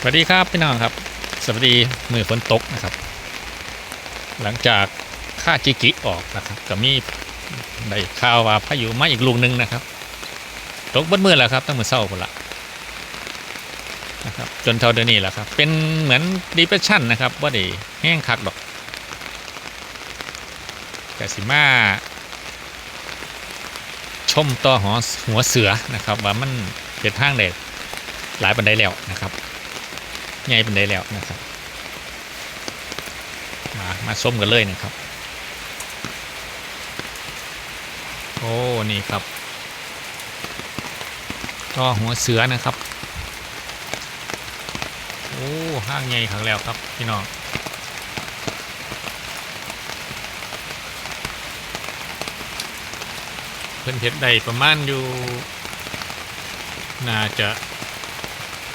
สวัสดีครับพี่น้องครับ สวัสดีมือฝนตกนะครับ หลังจากค่าจิกิออกนะครับก็มีได้ข่าวว่าพายุมาอีกลูกหนึ่งนะครับ ตกเบดมือแล้วครับตั้งมือเศร้าคนละนะครับจนเท่าเดือนนี้แหละครับ เป็นเหมือนดีเพรสชันนะครับว่าด้แห้งคักดอกกสิมาชมต่อหัวหัวเสือนะครับ ว่ามันเกิดทางได้หลายบันไดแล้วนะครับ ใหญ่เป็นได้แล้วนะครับ มามาส้มกันเลยนะครับ โอ้นี่ครับก็หัวเสือนะครับ โอ้ห้างใหญ่ขังแล้วครับพี่น้องเพิ่นเห็ดได้ประมาณอยู่ น่าจะ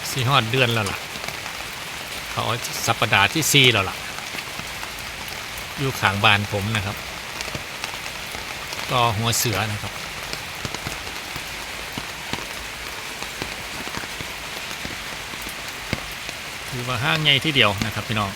สี่หอดเดือนแล้วล่ะ เขาสัปปดาห์ที่ซีแล้วล่ะ อยู่ขางบานผมนะครับ ก็หัวเสือนะครับคือว่าห้างใหญ่ที่เดียวนะครับพี่น้อง